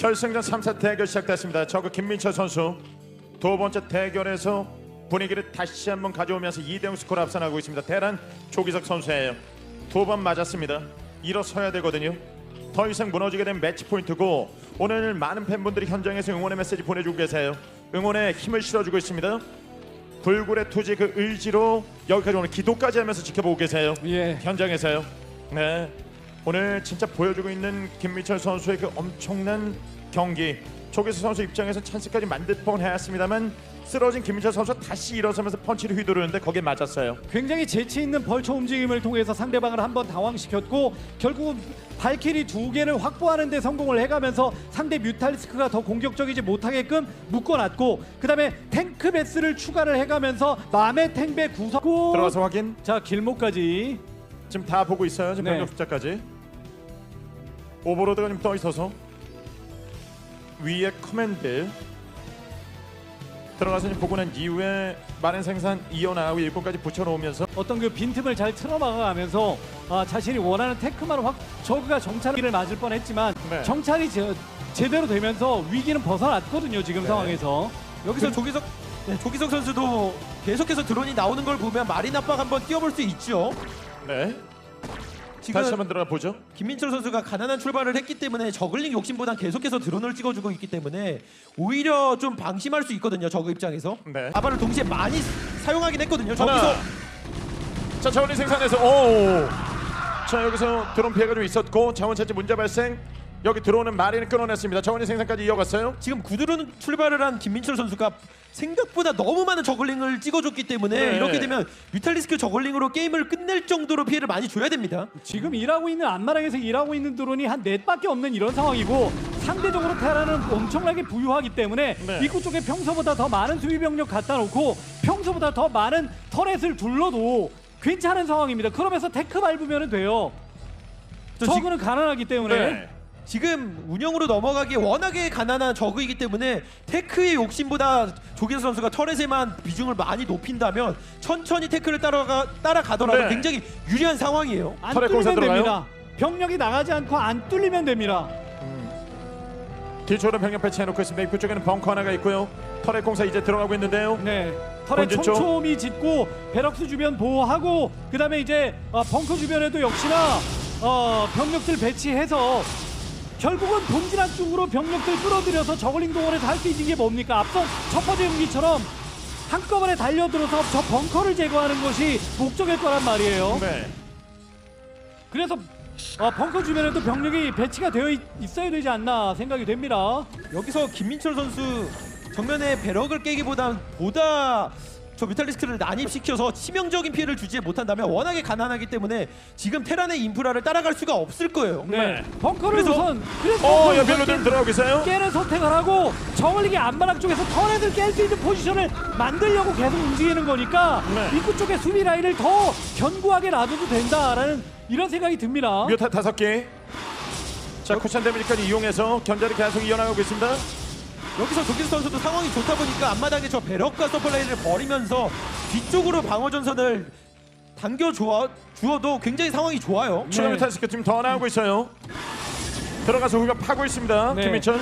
결승전 3사 대결 시작됐습니다. 저그 김민철 선수 두 번째 대결에서 분위기를 다시 한번 가져오면서 2대0 스코어 앞서나고 있습니다. 대란 조기석 선수예요. 두 번 맞았습니다. 일어서야 되거든요. 더 이상 무너지게 된 매치 포인트고 오늘 많은 팬분들이 현장에서 응원의 메시지 보내주고 계세요. 응원에 힘을 실어주고 있습니다. 불굴의 투지 그 의지로 여기까지 오늘 기도까지 하면서 지켜보고 계세요. 예. 현장에서요. 네. 오늘 진짜 보여주고 있는 김민철 선수의 그 엄청난 경기. 조기수 선수 입장에서 찬스까지 만들 뻔했습니다만 쓰러진 김민철 선수가 다시 일어서면서 펀치를 휘두르는데 거기에 맞았어요. 굉장히 재치 있는 벌처 움직임을 통해서 상대방을 한번 당황시켰고 결국은 발키리 두 개를 확보하는 데 성공을 해가면서 상대 뮤탈리스크가 더 공격적이지 못하게끔 묶어놨고 그 다음에 탱크 베스를 추가를 해가면서 맘의 탱배 구석 들어가서 확인. 자 길목까지 지금 다 보고 있어요. 지금 네. 병력 숫자까지. 오버로드가 좀떠 있어서 위에 커맨드 들어가서 지금 보고 난 이후에 많은 생산 이어나가고 일꾼까지 붙여놓으면서 어떤 그 빈틈을 잘 틀어막아가면서 아, 자신이 원하는 테크만 확 저그가 정찰기를 맞을 뻔했지만 네. 정찰이 제, 제대로 되면서 위기는 벗어났거든요 지금 네. 상황에서 여기서 조기석 네, 조기석 선수도 계속해서 드론이 나오는 걸 보면 마린 압박 한번 뛰어볼 수 있죠. 네. 지금 다시 한번 들어가 보죠. 김민철 선수가 가난한 출발을 했기 때문에 저글링 욕심보단 계속해서 드론을 찍어주고 있기 때문에 오히려 좀 방심할 수 있거든요. 저그 입장에서 네. 아바를 동시에 많이 사용하긴 했거든요. 하나. 저기서 자 자원이 생산해서 오. 자 여기서 드론 피해가 좀 있었고 자원 차지 문제 발생. 여기 들어오는 마린을 끊어냈습니다. 자원이 생산까지 이어갔어요. 지금 구두로는 출발을 한 김민철 선수가 생각보다 너무 많은 저글링을 찍어줬기 때문에 네. 이렇게 되면 뮤탈리스크 저글링으로 게임을 끝낼 정도로 피해를 많이 줘야 됩니다. 지금 일하고 있는 안마랑에서 일하고 있는 드론이 한 넷밖에 없는 이런 상황이고 상대적으로 테라는 엄청나게 부유하기 때문에 네. 입구 쪽에 평소보다 더 많은 수비 병력 갖다 놓고 평소보다 더 많은 터렛을 둘러도 괜찮은 상황입니다. 그러면서 테크 밟으면 돼요. 저 저그는 가난하기 때문에 네. 지금 운영으로 넘어가기 워낙에 가난한 저그이기 때문에 테크의 욕심보다 조기석 선수가 터렛에만 비중을 많이 높인다면 천천히 테크를 따라가 따라가더라도 네. 굉장히 유리한 상황이에요. 안 뚫리면? 됩니다. 병력이 나가지 않고 안 뚫리면 됩니다. 뒤쪽으로 병력 배치해놓고 있습니다. 입구 쪽에는 벙커 하나가 있고요. 터렛 공사 이제 들어가고 있는데요. 네. 털에 본진 쪽? 촘촘히 짓고 베럭스 주변 보호하고 그다음에 이제 어, 벙커 주변에도 역시나 어, 병력들 배치해서 결국은 본진 안쪽으로 병력들 끌어들여서 저글링 동원에서 할 수 있는 게 뭡니까? 앞선 첫 번째 경기처럼 한꺼번에 달려들어서 저 벙커를 제거하는 것이 목적일 거란 말이에요. 네. 그래서 어, 벙커 주변에도 병력이 배치가 되어 있, 있어야 되지 않나 생각이 됩니다. 여기서 김민철 선수 정면에 배럭을 깨기보단 보다 저 뮤탈리스크를 난입시켜서 치명적인 피해를 주지 못한다면 워낙에 가난하기 때문에 지금 테란의 인프라를 따라갈 수가 없을 거예요. 네. 벙커를 그래서- 우선 그래서 어, 벙커를 연별로 좀 들어가고 계세요. 깨는 선택을 하고 정을리기 안마랑 쪽에서 터렛을 깰수 있는 포지션을 만들려고 계속 움직이는 거니까 네. 입구 쪽에 수비 라인을 더 견고하게 놔둬도 된다라는 이런 생각이 듭니다. 뮤타 다섯 개. 자 쿠션 데미지까지 이용해서 견제를 계속 이어나가고 있습니다. 여기서 조기수 선수도 상황이 좋다 보니까 앞마당에 저 배럭과 서플라이를 버리면서 뒤쪽으로 방어 전선을 당겨 주어, 주어도 굉장히 상황이 좋아요. 추가 네. 뮤탈 스크 지금 더 나오고 있어요. 들어가서 후벼 파고 있습니다. 네. 김민철.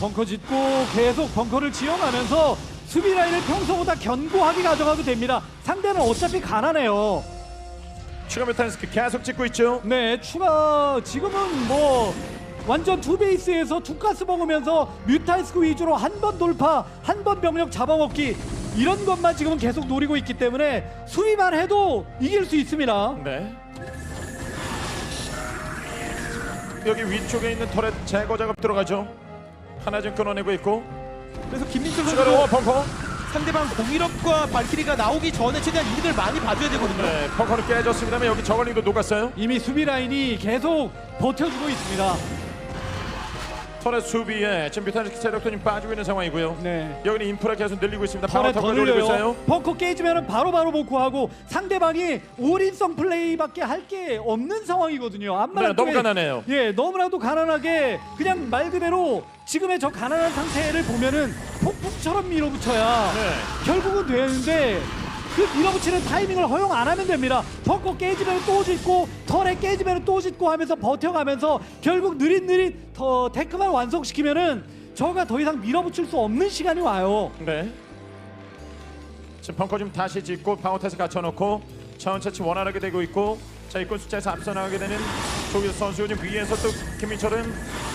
벙커 짓고 계속 벙커를 지어가면서 수비 라인을 평소보다 견고하게 가져가도 됩니다. 상대는 어차피 가난해요. 추가 뮤탈 스크 계속 찍고 있죠. 네, 추가 지금은 뭐 완전 투베이스에서 투가스 먹으면서 뮤탈스크 위주로 한 번 돌파, 한 번 병력 잡아먹기 이런 것만 지금은 계속 노리고 있기 때문에 수비만 해도 이길 수 있습니다. 네. 여기 위쪽에 있는 터렛 제거 작업 들어가죠. 하나 좀 끊어내고 있고 그래서 김민철 추가로 선수도 벙커. 상대방 공일업과 발키리가 나오기 전에 최대한 이득을 많이 봐줘야 되거든요. 네, 벙커는 깨졌습니다만 여기 저걸링도 녹았어요. 이미 수비 라인이 계속 버텨주고 있습니다. 터렛 수비에 지금 체력도 좀 빠지고 있는 상황이고요. 네. 여기는 인프라 계속 늘리고 있습니다. 털에 더 파워탑까지 올리고 늘려요. 있어요. 벙커 깨지면 바로바로 복구하고 상대방이 올인성 플레이밖에 할 게 없는 상황이거든요. 안마랑 네, 너무 쪽에- 가난해요. 예, 너무나도 가난하게 그냥 말 그대로 지금의 저 가난한 상태를 보면은 폭풍처럼 밀어붙여야 네. 결국은 되는데 그 밀어붙이는 타이밍을 허용 안 하면 됩니다. 벙커 깨지면 또 짓고 털에 깨지면 또 짓고 하면서 버텨가면서 결국 느릿느릿 더 테크만 완성시키면은 저가 더 이상 밀어붙일 수 없는 시간이 와요. 네. 지금 벙커 좀 다시 짓고 방어태세 갖춰놓고 차원차치 원활하게 되고 있고 자 이권 숫자에서 앞서 나가게 되는 조기석 선수 지금 위에서 또 김민철은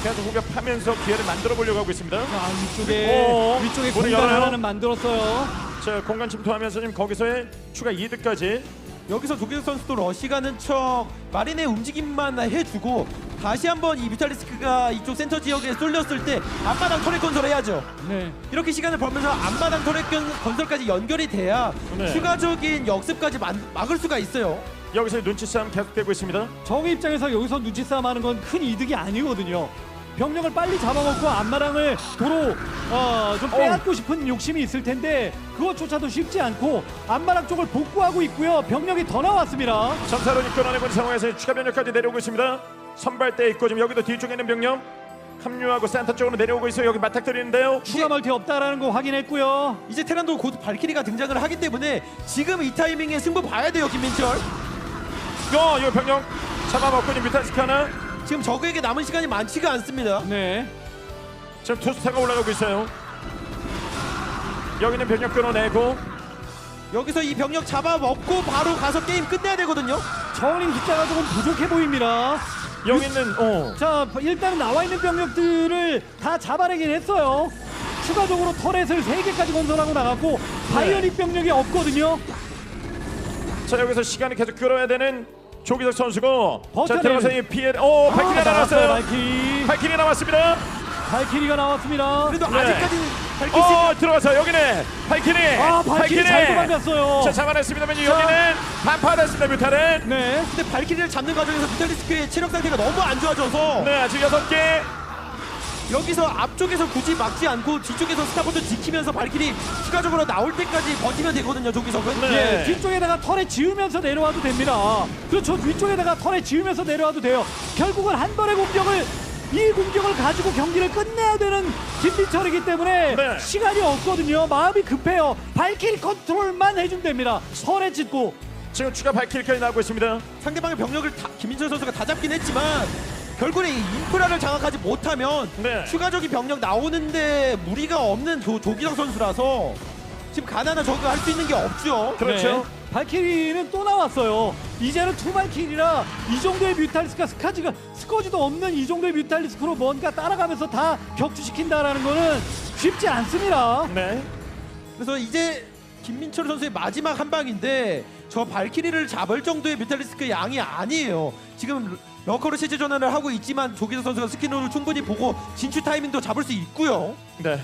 계속 공격하면서 기회를 만들어 보려고 하고 있습니다. 자 위쪽에 오, 위쪽에 공간 열어요. 하나는 만들었어요. 자 공간 침투하면서 지금 거기서의 추가 이득까지 여기서 조기석 선수도 러시 가는 척 마린의 움직임만 해주고 다시 한번 이 뮤탈리스크가 이쪽 센터 지역에 쏠렸을 때 앞마당 터렛 건설해야죠. 네. 이렇게 시간을 벌면서 앞마당 터렛 건- 건설까지 연결이 돼야 네. 추가적인 역습까지 만- 막을 수가 있어요. 여기서 눈치 싸움 계속되고 있습니다. 적 입장에서 여기서 눈치 싸움하는 건 큰 이득이 아니거든요. 병력을 빨리 잡아먹고 앞마당을 도로 어, 좀 빼앗고 싶은 욕심이 있을 텐데 그것조차도 쉽지 않고 앞마당 쪽을 복구하고 있고요. 병력이 더 나왔습니다. 점사로 이 끌어내고 있는 상황에서 추가 변력까지 내려오고 있습니다. 선발대 있고 지금 여기도 뒤쪽에 있는 병력 합류하고 센터 쪽으로 내려오고 있어요. 여기 맞닥뜨리는데요. 추가 멀티 없다라는 거 확인했고요. 이제 테란도 곧 발키리가 등장을 하기 때문에 지금 이 타이밍에 승부 봐야 돼요 김민철. 어, 이거 병력 잡아먹고 지금 뮤탈스크 하나 지금 적에게 남은 시간이 많지가 않습니다. 네. 지금 투스타가 올라가고 있어요. 여기는 병력 끊어내고 여기서 이 병력 잡아먹고 바로 가서 게임 끝내야 되거든요. 저울링 숫자가 조금 부족해 보입니다. 여기 있는 어 자 일단 나와 있는 병력들을 다 잡아내긴 했어요. 추가적으로 터렛을 3개까지 건설하고 나갔고 바이오닉 병력이 없거든요. 자 여기서 시간을 계속 끌어야 되는 조기석 선수고 자 버텨내는- 들어가서 이 피해 오 발키리 아, 나왔어요. 발키리. 발키리 나왔습니다. 발키리가 나왔습니다. 그래도 네. 아직까지는 밝힐 수 어 들어가서 여기는 발키리. 아 발키리 잘 도망갔어요. 자 잡아냈습니다만 여기는 반파됐습니다 뮤탈은. 네. 근데 발키리를 잡는 과정에서 뮤탈리스크의 체력 상태가 너무 안 좋아져서 네 아직 여섯 개. 여기서 앞쪽에서 굳이 막지 않고 뒤쪽에서 스타포트 지키면서 발키리 추가적으로 나올 때까지 버티면 되거든요 조기석은 네. 예, 뒤쪽에다가 털에 지으면서 내려와도 됩니다. 그렇죠. 뒤쪽에다가 털에 지으면서 내려와도 돼요. 결국은 한 번의 공격을 이 공격을 가지고 경기를 끝내야 되는 김민철이기 때문에 네. 시간이 없거든요. 마음이 급해요. 발키리 컨트롤만 해주면 됩니다. 털에 짓고 지금 추가 발키리까지 나오고 있습니다. 상대방의 병력을 다, 김민철 선수가 다 잡긴 했지만 결국에 이 인프라를 장악하지 못하면 네. 추가적인 병력 나오는데 무리가 없는 조, 조기석 선수라서 지금 가나나 저거 할수 있는 게 없죠 그렇죠. 네. 발키리는 또 나왔어요. 이제는 투발키리라 이 정도의 뮤탈리스크가 스카지가 스커지도 없는 이 정도의 뮤탈리스크로 뭔가 따라가면서 다 격추시킨다라는 거는 쉽지 않습니다. 네. 그래서 이제 김민철 선수의 마지막 한 방인데 저 발키리를 잡을 정도의 뮤탈리스크 양이 아니에요. 지금 러커로 체제 전환을 하고 있지만 조기석 선수가 스키너를 충분히 보고 진출 타이밍도 잡을 수 있고요. 네.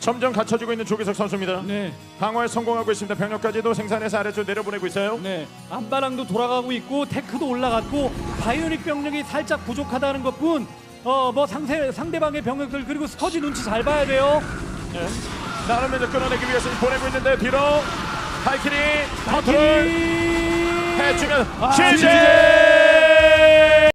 점점 갖춰지고 있는 조기석 선수입니다. 네, 방어에 성공하고 있습니다. 병력까지도 생산해서 아래쪽 내려보내고 있어요. 네. 안바랑도 돌아가고 있고 테크도 올라갔고 바이오닉 병력이 살짝 부족하다는 것뿐 어 뭐 상세 상대방의 병력들 그리고 스커지 눈치 잘 봐야 돼요. 네. 나름대로 끌어내기 위해서 보내고 있는데 뒤로 발키리 컨트롤 해주면 아! 지지!